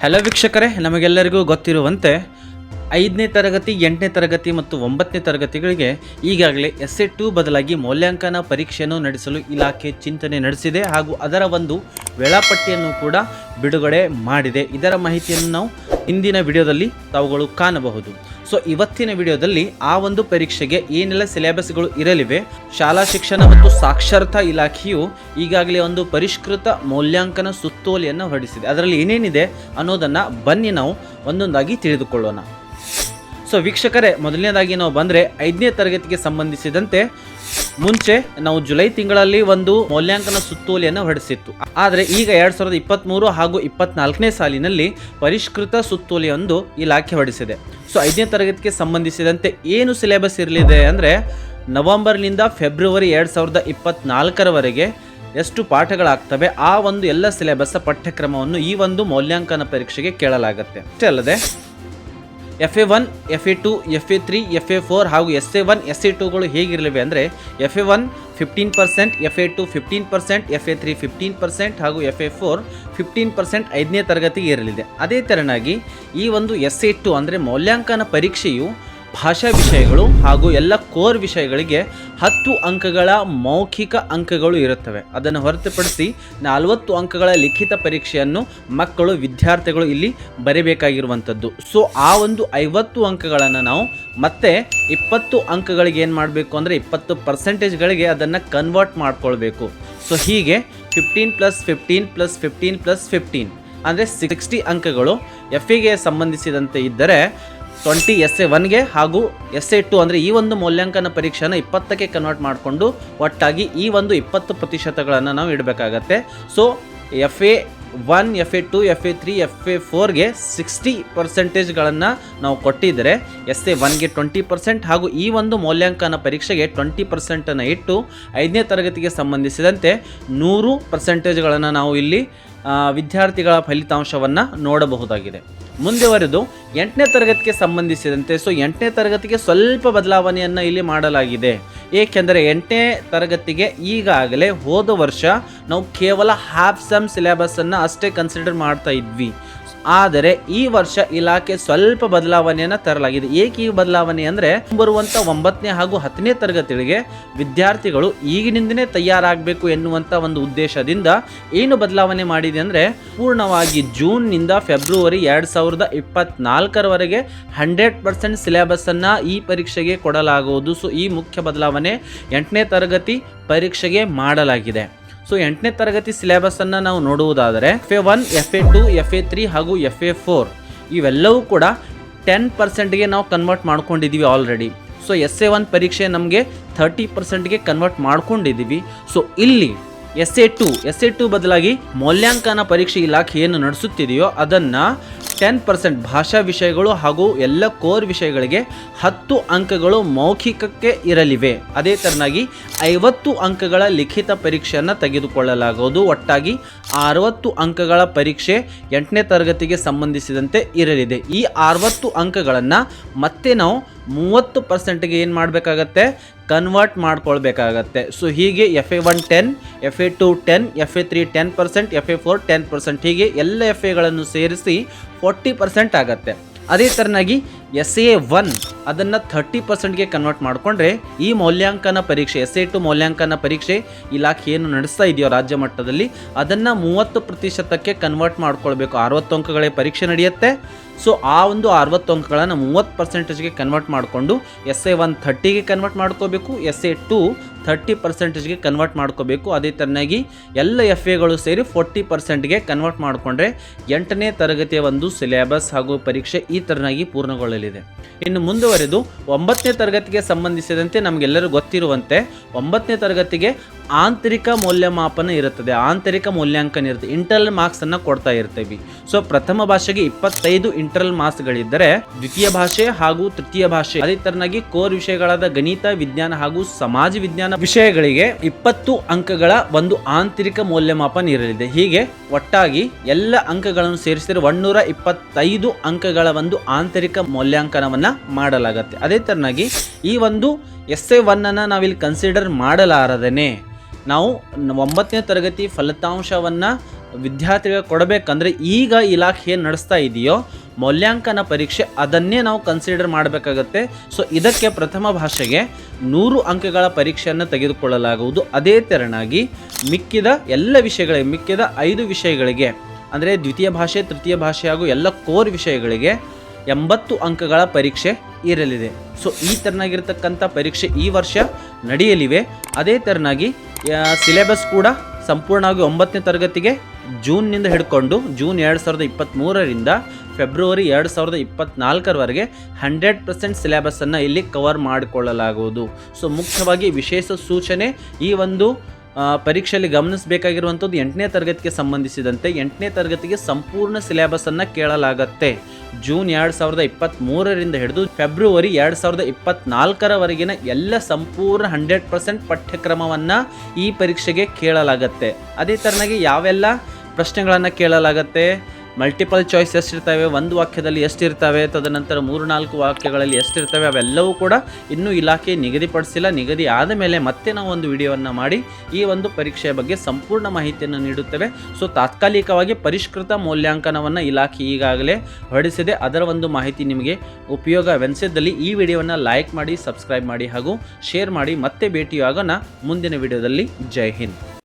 Hello ವೀಕ್ಷಕರೇ, ನಮಗೆಲ್ಲರಿಗೂ ಗೊತ್ತಿರುವಂತೆ ಐದನೇ ತರಗತಿ, ಎಂಟನೇ ತರಗತಿ ಮತ್ತು ಒಂಬತ್ತನೇ ತರಗತಿಗಳಿಗೆ ಈಗಾಗಲೇ ಎಸ್ ಎ ಟು ಬದಲಾಗಿ ಮೌಲ್ಯಾಂಕನ ಪರೀಕ್ಷೆಯನ್ನು ನಡೆಸಲು ಇಲಾಖೆ ಚಿಂತನೆ ನಡೆಸಿದೆ ಹಾಗೂ ಅದರ ಒಂದು ವೇಳಾಪಟ್ಟಿಯನ್ನು ಕೂಡ ಬಿಡುಗಡೆ ಮಾಡಿದೆ. ಇದರ ಮಾಹಿತಿಯನ್ನು ನಾವು ಇಂದಿನ ವಿಡಿಯೋದಲ್ಲಿ ತಾವುಗಳು ಕಾಣಬಹುದು. ಸೊ ಇವತ್ತಿನ ವಿಡಿಯೋದಲ್ಲಿ ಆ ಒಂದು ಪರೀಕ್ಷೆಗೆ ಏನೆಲ್ಲ ಸಿಲೆಬಸ್ಗಳು ಇರಲಿವೆ, ಶಾಲಾ ಶಿಕ್ಷಣ ಮತ್ತು ಸಾಕ್ಷರತಾ ಇಲಾಖೆಯು ಈಗಾಗಲೇ ಒಂದು ಪರಿಷ್ಕೃತ ಮೌಲ್ಯಾಂಕನ ಸುತ್ತೋಲೆಯನ್ನು ಹೊರಡಿಸಿದೆ. ಅದರಲ್ಲಿ ಏನೇನಿದೆ ಅನ್ನೋದನ್ನು ಬನ್ನಿ ನಾವು ಒಂದೊಂದಾಗಿ ತಿಳಿದುಕೊಳ್ಳೋಣ. ಸೊ ವೀಕ್ಷಕರೇ, ಮೊದಲನೇದಾಗಿ ನಾವು ಬಂದರೆ ಐದನೇ ತರಗತಿಗೆ ಸಂಬಂಧಿಸಿದಂತೆ ಮುಂಚೆ ನಾವು ಜುಲೈ ತಿಂಗಳಲ್ಲಿ ಒಂದು ಮೌಲ್ಯಾಂಕನ ಸುತ್ತೋಲೆಯನ್ನು ಹೊರಡಿಸಿತ್ತು. ಆದರೆ ಈಗ ಎರಡು ಸಾವಿರದ ಇಪ್ಪತ್ತ್ಮೂರು ಹಾಗೂ ಇಪ್ಪತ್ನಾಲ್ಕನೇ ಸಾಲಿನಲ್ಲಿ ಪರಿಷ್ಕೃತ ಸುತ್ತೋಲೆಯೊಂದು ಇಲಾಖೆ ಹೊರಡಿಸಿದೆ. ಸೊ ಐದನೇ ತರಗತಿಗೆ ಸಂಬಂಧಿಸಿದಂತೆ ಏನು ಸಿಲೆಬಸ್ ಇರಲಿದೆ ಅಂದರೆ, ನವಂಬರ್ನಿಂದ ಫೆಬ್ರವರಿ ಎರಡು ಸಾವಿರದ ಇಪ್ಪತ್ತ್ನಾಲ್ಕರವರೆಗೆ ಎಷ್ಟು ಪಾಠಗಳಾಗ್ತವೆ, ಆ ಒಂದು ಎಲ್ಲ ಸಿಲೆಬಸ್ ಪಠ್ಯಕ್ರಮವನ್ನು ಈ ಒಂದು ಮೌಲ್ಯಾಂಕನ ಪರೀಕ್ಷೆಗೆ ಕೇಳಲಾಗುತ್ತೆ. ಅಷ್ಟೇ ಅಲ್ಲದೆ F A one F A two F A three F A four ಹಾಗೂ S A one S A ಟುಗಳು ಹೇಗಿರಲಿವೆ ಅಂದರೆ F A one fifteen percent F A two fifteen percent F A three fifteen percent ಹಾಗೂ F A four fifteen percent ಐದನೇ ತರಗತಿಗೆ ಇರಲಿದೆ. ಅದೇ ತೆರನಾಗಿ ಈ ಒಂದು ಎಸ್ ಎ ಟು ಅಂದರೆ ಮೌಲ್ಯಾಂಕನ ಪರೀಕ್ಷೆಯು ಭಾಷಾ ವಿಷಯಗಳು ಹಾಗೂ ಎಲ್ಲ ಕೋರ್ ವಿಷಯಗಳಿಗೆ ಹತ್ತು ಅಂಕಗಳ ಮೌಖಿಕ ಅಂಕಗಳು ಇರುತ್ತವೆ. ಅದನ್ನು ಹೊರತುಪಡಿಸಿ ನಲವತ್ತು ಅಂಕಗಳ ಲಿಖಿತ ಪರೀಕ್ಷೆಯನ್ನು ಮಕ್ಕಳು, ವಿದ್ಯಾರ್ಥಿಗಳು ಇಲ್ಲಿ ಬರೀಬೇಕಾಗಿರುವಂಥದ್ದು. ಸೊ, ಆ ಒಂದು ಐವತ್ತು ಅಂಕಗಳನ್ನು ನಾವು ಮತ್ತೆ ಇಪ್ಪತ್ತು ಅಂಕಗಳಿಗೆ ಏನು ಮಾಡಬೇಕು ಅಂದರೆ ಇಪ್ಪತ್ತು ಪರ್ಸೆಂಟೇಜ್ಗಳಿಗೆ ಅದನ್ನು ಕನ್ವರ್ಟ್ ಮಾಡ್ಕೊಳ್ಬೇಕು. ಸೊ, ಹೀಗೆ fifteen plus fifteen plus fifteen plus fifteen ಅಂದರೆ ಸಿಕ್ಸ್ಟಿ ಅಂಕಗಳು ಎಫ್ಗೆ ಸಂಬಂಧಿಸಿದಂತೆ ಇದ್ದರೆ ಟ್ವೆಂಟಿ ಎಸ್ ಎ ಒನ್ಗೆ ಹಾಗೂ ಎಸ್ ಎ ಟು ಅಂದರೆ ಈ ಒಂದು ಮೌಲ್ಯಾಂಕನ ಪರೀಕ್ಷೆನ ಇಪ್ಪತ್ತಕ್ಕೆ ಕನ್ವರ್ಟ್ ಮಾಡಿಕೊಂಡು ಒಟ್ಟಾಗಿ ಈ ಒಂದು ಇಪ್ಪತ್ತು ಪ್ರತಿಶತಗಳನ್ನು ನಾವು ಇಡಬೇಕಾಗತ್ತೆ. So F A one F A two F A three F A ಫೋರ್ಗೆ sixty ಪರ್ಸೆಂಟೇಜ್ಗಳನ್ನು ನಾವು ಕೊಟ್ಟಿದ್ದರೆ ಎಸ್ ಎ ಒನ್ಗೆ ಟ್ವೆಂಟಿ ಪರ್ಸೆಂಟ್ ಹಾಗೂ ಈ ಒಂದು ಮೌಲ್ಯಾಂಕನ ಪರೀಕ್ಷೆಗೆ ಟ್ವೆಂಟಿ ಪರ್ಸೆಂಟನ್ನು ಇಟ್ಟು ಐದನೇ ತರಗತಿಗೆ ಸಂಬಂಧಿಸಿದಂತೆ ನೂರು ಪರ್ಸೆಂಟೇಜ್ಗಳನ್ನು ನಾವು ಇಲ್ಲಿ ವಿದ್ಯಾರ್ಥಿಗಳ ಫಲಿತಾಂಶವನ್ನು ನೋಡಬಹುದಾಗಿದೆ. ಮುಂದುವರೆದು ಎಂಟನೇ ತರಗತಿಗೆ ಸಂಬಂಧಿಸಿದಂತೆ ಸೊ ಎಂಟನೇ ತರಗತಿಗೆ ಸ್ವಲ್ಪ ಬದಲಾವಣೆಯನ್ನು ಇಲ್ಲಿ ಮಾಡಲಾಗಿದೆ. ಏಕೆಂದರೆ ಎಂಟನೇ ತರಗತಿಗೆ ಈಗಾಗಲೇ ಹೋದ ವರ್ಷ ನಾವು ಕೇವಲ ಹಾಫ್ ಸಮ್ ಸಿಲೆಬಸ್ಸನ್ನು ಅಷ್ಟೇ ಕನ್ಸಿಡರ್ ಮಾಡ್ತಾ ಇದ್ವಿ. ಆದರೆ ಈ ವರ್ಷ ಇಲಾಖೆ ಸ್ವಲ್ಪ ಬದಲಾವಣೆಯನ್ನು ತರಲಾಗಿದೆ. ಏಕೆ ಈ ಬದಲಾವಣೆ ಅಂದರೆ ಬರುವಂಥ ಒಂಬತ್ತನೇ ಹಾಗೂ ಹತ್ತನೇ ತರಗತಿಗಳಿಗೆ ವಿದ್ಯಾರ್ಥಿಗಳು ಈಗಿನಿಂದನೇ ತಯಾರಾಗಬೇಕು ಎನ್ನುವಂಥ ಒಂದು ಉದ್ದೇಶದಿಂದ ಏನು ಬದಲಾವಣೆ ಮಾಡಿದೆ ಅಂದರೆ ಪೂರ್ಣವಾಗಿ ಜೂನ್ನಿಂದ ಫೆಬ್ರವರಿ ಎರಡು ಸಾವಿರದ ಇಪ್ಪತ್ನಾಲ್ಕರವರೆಗೆ ಹಂಡ್ರೆಡ್ ಪರ್ಸೆಂಟ್ ಸಿಲೆಬಸ್ಸನ್ನು ಈ ಪರೀಕ್ಷೆಗೆ ಕೊಡಲಾಗುವುದು. ಸೊ ಈ ಮುಖ್ಯ ಬದಲಾವಣೆ ಎಂಟನೇ ತರಗತಿ ಪರೀಕ್ಷೆಗೆ ಮಾಡಲಾಗಿದೆ. ಸೊ ಎಂಟನೇ ತರಗತಿ ಸಿಲೆಬಸ್ಸನ್ನು ನಾವು ನೋಡುವುದಾದರೆ F A one F A two F A three ಹಾಗೂ ಎಫ್ ಎ ಫೋರ್ ಇವೆಲ್ಲವೂ ಕೂಡ ಟೆನ್ ಪರ್ಸೆಂಟ್ಗೆ ನಾವು ಕನ್ವರ್ಟ್ ಮಾಡ್ಕೊಂಡಿದ್ದೀವಿ already so S A one ಪರೀಕ್ಷೆ ನಮಗೆ ಥರ್ಟಿ ಪರ್ಸೆಂಟ್ಗೆ ಕನ್ವರ್ಟ್ ಮಾಡ್ಕೊಂಡಿದ್ದೀವಿ ಸೊ ಇಲ್ಲಿ S A two S A two ಬದಲಾಗಿ ಮೌಲ್ಯಾಂಕನ ಪರೀಕ್ಷೆ ಇಲಾಖೆ ಏನು ನಡೆಸುತ್ತಿದೆಯೋ ಅದನ್ನು ಟೆನ್ ಪರ್ಸೆಂಟ್ ಭಾಷಾ ವಿಷಯಗಳು ಹಾಗೂ ಎಲ್ಲ ಕೋರ್ ವಿಷಯಗಳಿಗೆ ಹತ್ತು ಅಂಕಗಳು ಮೌಖಿಕಕ್ಕೆ ಇರಲಿವೆ. ಅದೇ ತರನಾಗಿ ಐವತ್ತು ಅಂಕಗಳ ಲಿಖಿತ ಪರೀಕ್ಷೆಯನ್ನು ತೆಗೆದುಕೊಳ್ಳಲಾಗುವುದು. ಒಟ್ಟಾಗಿ ಅರವತ್ತು ಅಂಕಗಳ ಪರೀಕ್ಷೆ ಎಂಟನೇ ತರಗತಿಗೆ ಸಂಬಂಧಿಸಿದಂತೆ ಇರಲಿದೆ. ಈ ಅರವತ್ತು ಅಂಕಗಳನ್ನು ಮತ್ತೆ ನಾವು ಮೂವತ್ತು ಪರ್ಸೆಂಟ್ಗೆ ಏನು ಮಾಡಬೇಕಾಗತ್ತೆ? ಕನ್ವರ್ಟ್ ಮಾಡ್ಕೊಳ್ಬೇಕಾಗತ್ತೆ. ಸೊ ಹೀಗೆ F A one ten F A two ten F A three ten percent F A four ten percent ಹೀಗೆ ಎಲ್ಲ ಎಫ್ ಎಗಳನ್ನು ಸೇರಿಸಿ ಫೋರ್ಟಿ ಪರ್ಸೆಂಟ್ ಆಗತ್ತೆ. ಅದೇ ಥರನಾಗಿ ಎಸ್ ಎ ಒನ್ ಅದನ್ನು ಥರ್ಟಿ ಪರ್ಸೆಂಟ್ಗೆ ಕನ್ವರ್ಟ್ ಮಾಡಿಕೊಂಡ್ರೆ ಈ ಮೌಲ್ಯಾಂಕನ ಪರೀಕ್ಷೆ ಎಸ್ ಎ ಟು ಮೌಲ್ಯಾಂಕನ ಪರೀಕ್ಷೆ ಇಲಾಖೆ ಏನು ನಡೆಸ್ತಾ ಇದೆಯೋ ರಾಜ್ಯ ಮಟ್ಟದಲ್ಲಿ, ಅದನ್ನು ಮೂವತ್ತು ಪ್ರತಿಶತಕ್ಕೆ ಕನ್ವರ್ಟ್ ಮಾಡ್ಕೊಳ್ಬೇಕು. ಅರವತ್ತು ಅಂಕಗಳೇ ಪರೀಕ್ಷೆ ನಡೆಯುತ್ತೆ. ಸೊ ಆ ಒಂದು ಅರವತ್ತು ಅಂಕಗಳನ್ನು ಮೂವತ್ತು ಪರ್ಸೆಂಟೇಜ್ಗೆ ಕನ್ವರ್ಟ್ ಮಾಡಿಕೊಂಡು ಎಸ್ ಎ ಒನ್ ಥರ್ಟಿಗೆ ಕನ್ವರ್ಟ್ ಮಾಡ್ಕೋಬೇಕು ಎಸ್ ಎ ಟು ಥರ್ಟಿ ಪರ್ಸೆಂಟೇಜ್ಗೆ ಕನ್ವರ್ಟ್ ಮಾಡ್ಕೋಬೇಕು ಅದೇ ಥರನಾಗಿ ಎಲ್ಲ ಎಫ್ ಎಗಳು ಸೇರಿ ಫೋರ್ಟಿ ಪರ್ಸೆಂಟ್ಗೆ ಕನ್ವರ್ಟ್ ಮಾಡಿಕೊಂಡ್ರೆ ಎಂಟನೇ ತರಗತಿಯ ಒಂದು ಸಿಲೆಬಸ್ ಹಾಗೂ ಪರೀಕ್ಷೆ ಈ ಥರನಾಗಿ ಪೂರ್ಣಗೊಳ್ಳಲಿದೆ ಇನ್ನು ಮುಂದುವರೆದು ಒಂಬತ್ತನೇ ತರಗತಿಗೆ ಸಂಬಂಧಿಸಿದಂತೆ ನಮಗೆಲ್ಲರೂ ಗೊತ್ತಿರುವಂತೆ ಒಂಬತ್ತನೇ ತರಗತಿಗೆ ಆಂತರಿಕ ಮೌಲ್ಯಮಾಪನ ಇರುತ್ತದೆ. ಆಂತರಿಕ ಮೌಲ್ಯಾಂಕನ ಇರುತ್ತೆ ಇಂಟರ್ನಲ್ ಮಾರ್ಕ್ಸ್ ಅನ್ನ ಕೊಡ್ತಾ ಇರ್ತೀವಿ. ಸೊ ಪ್ರಥಮ ಭಾಷೆಗೆ ಇಪ್ಪತ್ತೈದು ಇಂಟರ್ನಲ್ ಮಾರ್ಕ್ಸ್ಗಳಿದ್ದರೆ ದ್ವಿತೀಯ ಭಾಷೆ ಹಾಗೂ ತೃತೀಯ ಭಾಷೆ ಅದೇ ತರನಾಗಿ ಕೋರ್ ವಿಷಯಗಳಾದ ಗಣಿತ, ವಿಜ್ಞಾನ ಹಾಗೂ ಸಮಾಜ ವಿಜ್ಞಾನ ವಿಷಯಗಳಿಗೆ ಇಪ್ಪತ್ತು ಅಂಕಗಳ ಒಂದು ಆಂತರಿಕ ಮೌಲ್ಯಮಾಪನ ಇರಲಿದೆ. ಹೀಗೆ ಒಟ್ಟಾಗಿ ಎಲ್ಲ ಅಂಕಗಳನ್ನು ಸೇರಿಸಿದರೆ ಒನ್ನೂರ ಇಪ್ಪತ್ತೈದು ಅಂಕಗಳ ಒಂದು ಆಂತರಿಕ ಮೌಲ್ಯಾಂಕನವನ್ನ ಮಾಡಲಾಗುತ್ತೆ. ಅದೇ ತರನಾಗಿ ಈ ಒಂದು ಎಸ್ ಎ ಒನ್ನನ್ನು ನಾವಿಲ್ಲಿ ಕನ್ಸಿಡರ್ ಮಾಡಲಾರದೇನೆ. ನಾವು ಒಂಬತ್ತನೇ ತರಗತಿ ಫಲಿತಾಂಶವನ್ನು ವಿದ್ಯಾರ್ಥಿಗಳಿಗೆ ಕೊಡಬೇಕಂದ್ರೆ ಈಗ ಇಲಾಖೆ ಏನು ನಡೆಸ್ತಾ ಇದೆಯೋ ಮೌಲ್ಯಾಂಕನ ಪರೀಕ್ಷೆ ಅದನ್ನೇ ನಾವು ಕನ್ಸಿಡರ್ ಮಾಡಬೇಕಾಗತ್ತೆ. ಸೊ ಇದಕ್ಕೆ ಪ್ರಥಮ ಭಾಷೆಗೆ ನೂರು ಅಂಕಗಳ ಪರೀಕ್ಷೆಯನ್ನು ತೆಗೆದುಕೊಳ್ಳಲಾಗುವುದು. ಅದೇ ತೆರನಾಗಿ ಮಿಕ್ಕಿದ ಎಲ್ಲ ವಿಷಯಗಳಿಗೆ, ಮಿಕ್ಕಿದ ಐದು ವಿಷಯಗಳಿಗೆ, ಅಂದರೆ ದ್ವಿತೀಯ ಭಾಷೆ, ತೃತೀಯ ಭಾಷೆ ಹಾಗೂ ಎಲ್ಲ ಕೋರ್ ವಿಷಯಗಳಿಗೆ ಎಂಬತ್ತು ಅಂಕಗಳ ಪರೀಕ್ಷೆ ಇರಲಿದೆ. ಸೊ ಈ ತೆರನಾಗಿರ್ತಕ್ಕಂಥ ಪರೀಕ್ಷೆ ಈ ವರ್ಷ ನಡೆಯಲಿವೆ. ಅದೇ ತೆರನಾಗಿ ಸಿಲೆಬಸ್ ಕೂಡ ಸಂಪೂರ್ಣವಾಗಿ ಒಂಬತ್ತನೇ ತರಗತಿಗೆ ಜೂನ್ನಿಂದ ಹಿಡ್ಕೊಂಡು ಜೂನ್ ಎರಡು ಸಾವಿರದ ಇಪ್ಪತ್ತ್ಮೂರರಿಂದ ಫೆಬ್ರವರಿ ಎರಡು ಸಾವಿರದ ಇಪ್ಪತ್ತ್ನಾಲ್ಕರವರೆಗೆ ಹಂಡ್ರೆಡ್ ಪರ್ಸೆಂಟ್ ಸಿಲೆಬಸ್ಸನ್ನು ಇಲ್ಲಿ ಕವರ್ ಮಾಡಿಕೊಳ್ಳಲಾಗುವುದು. ಸೊ ಮುಖ್ಯವಾಗಿ ವಿಶೇಷ ಸೂಚನೆ ಈ ಒಂದು ಪರೀಕ್ಷೆಯಲ್ಲಿ ಗಮನಿಸಬೇಕಾಗಿರುವಂಥದ್ದು ಎಂಟನೇ ತರಗತಿಗೆ ಸಂಬಂಧಿಸಿದಂತೆ ಎಂಟನೇ ತರಗತಿಗೆ ಸಂಪೂರ್ಣ ಸಿಲೆಬಸನ್ನು ಕೇಳಲಾಗತ್ತೆ. ಜೂನ್ ಎರಡು ಸಾವಿರದ ಇಪ್ಪತ್ತ್ಮೂರರಿಂದ ಹಿಡಿದು ಫೆಬ್ರವರಿ ಎರಡು ಸಾವಿರದ ಇಪ್ಪತ್ತ್ನಾಲ್ಕರವರೆಗಿನ ಎಲ್ಲ ಸಂಪೂರ್ಣ ಹಂಡ್ರೆಡ್ ಪರ್ಸೆಂಟ್ ಪಠ್ಯಕ್ರಮವನ್ನು ಈ ಪರೀಕ್ಷೆಗೆ ಕೇಳಲಾಗತ್ತೆ. ಅದೇ ಥರನಾಗಿ ಯಾವೆಲ್ಲ ಪ್ರಶ್ನೆಗಳನ್ನು ಕೇಳಲಾಗತ್ತೆ? ಮಲ್ಟಿಪಲ್ ಚಾಯ್ಸ್ ಎಷ್ಟಿರ್ತವೆ, ಒಂದು ವಾಕ್ಯದಲ್ಲಿ ಎಷ್ಟಿರ್ತವೆ, ತದನಂತರ ಮೂರು ನಾಲ್ಕು ವಾಕ್ಯಗಳಲ್ಲಿ ಎಷ್ಟಿರ್ತವೆ, ಅವೆಲ್ಲವೂ ಕೂಡ ಇನ್ನೂ ಇಲಾಖೆ ನಿಗದಿಪಡಿಸಿಲ್ಲ. ನಿಗದಿ ಆದ ಮೇಲೆ ಮತ್ತೆ ನಾವು ಒಂದು ವಿಡಿಯೋವನ್ನು ಮಾಡಿ ಈ ಒಂದು ಪರೀಕ್ಷೆಯ ಬಗ್ಗೆ ಸಂಪೂರ್ಣ ಮಾಹಿತಿಯನ್ನು ನೀಡುತ್ತೇವೆ. ಸೊ ತಾತ್ಕಾಲಿಕವಾಗಿ ಪರಿಷ್ಕೃತ ಮೌಲ್ಯಾಂಕನವನ್ನು ಇಲಾಖೆ ಈಗಾಗಲೇ ಹೊರಡಿಸಿದೆ. ಅದರ ಒಂದು ಮಾಹಿತಿ ನಿಮಗೆ ಉಪಯೋಗವೆನಿಸಿದ್ದಲ್ಲಿ ಈ ವಿಡಿಯೋವನ್ನು ಲೈಕ್ ಮಾಡಿ, ಸಬ್ಸ್ಕ್ರೈಬ್ ಮಾಡಿ ಹಾಗೂ ಶೇರ್ ಮಾಡಿ. ಮತ್ತೆ ಭೇಟಿಯಾಗೋಣ ಮುಂದಿನ ವಿಡಿಯೋದಲ್ಲಿ. ಜೈ ಹಿಂದ್.